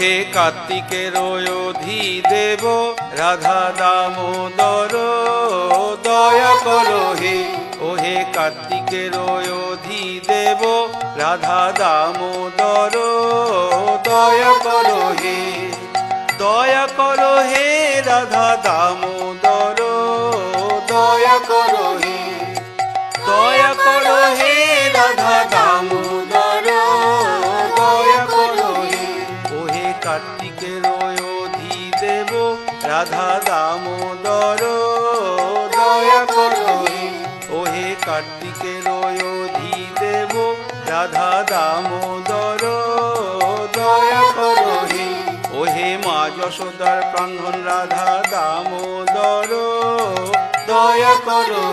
ওহে কার্তিকের অধি দেব, রাধা দামোদর, দয়া করো হে। ও হে কার্তিকের অধি দেব, রাধা দামোদর, দয়া করো হে। দয়া করো হে রাধা দামোদর রাধা দামোদর দয়া করো ওহে কার্তিকের অধি দেব রাধা দামোদর দয়া করো ওহে মা যশোদার প্রাঙ্গন রাধা দামোদর দয়া করো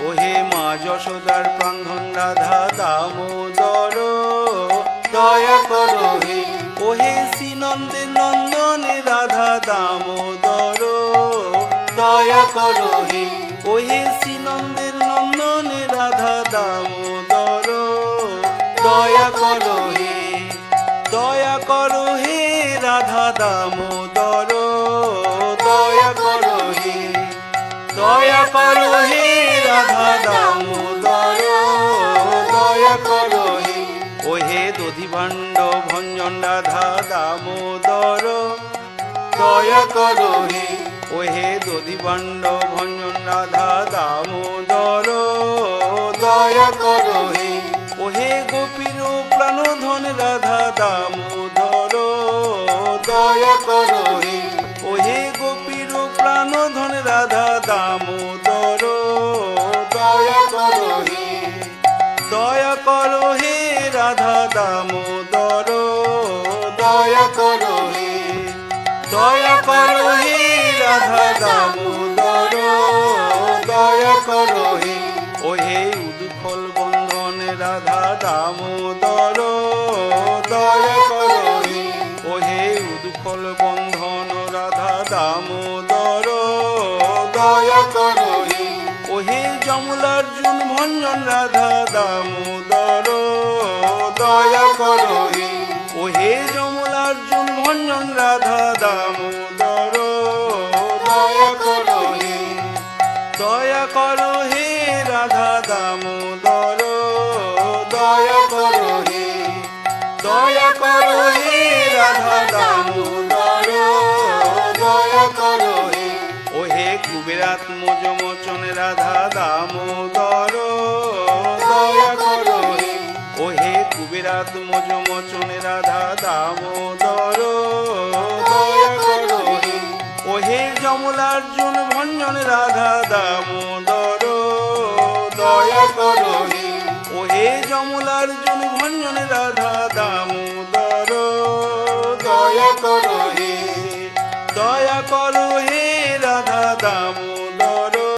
ওহে মা যশোদার প্রাঙ্গন রাধা দামোদর দয়া করো ওহে শ্রীনন্দে নন্দনে রাধা দামোদর, দয়া করো হে। ওহে শ্রীনন্দের নন্দনে রাধা দামোদর, দয়া করো হে। দয়া করো হে রাধা দামোদর, দয়া করো হে। দয়া করো হে রাধা দামোদর দয়া করো হে ওহে দধি ভাণ্ড ভঞ্জন রাধা দামোদর দয়া করো হে ওহে গোপীর প্রাণধন রাধা দামোদর দয়া করো হে ওহে গোপীর প্রাণধন রাধা দামোদর দয়া করো হে, দয়া করো হে রাধা দামোদর দয়া করো হে রাধা দামোদর দয়া করো হে। ওহে উদুফল বন্ধন রাধা দামোদর দয়া করো হে। ওহে উদুফল বন্ধন রাধা দামোদর দয়া করো হে। ওহে যমুলার্জুন ভঞ্জন রাধা দামোদর দয়া করো হে। ভঞ্জন রাধা দামোদর দয়া করো হে, দয়া করো হে রাধা দামোদর দয়া করো হে, দয়া করো হে রাধা দামোদর দয়া করো হে। ওহে কুবেরাত্মজ মোচন রাধা দামোদর দয়া করো হে। ওহে কুবেরাত্মজ মোচন রাধা দামোদর হে যমলার্জুন, ভঞ্জন রাধা দামোদর, দয়া করো ও হে যমলার্জুন, ভঞ্জন রাধা দামোদর, দয়া করো হে।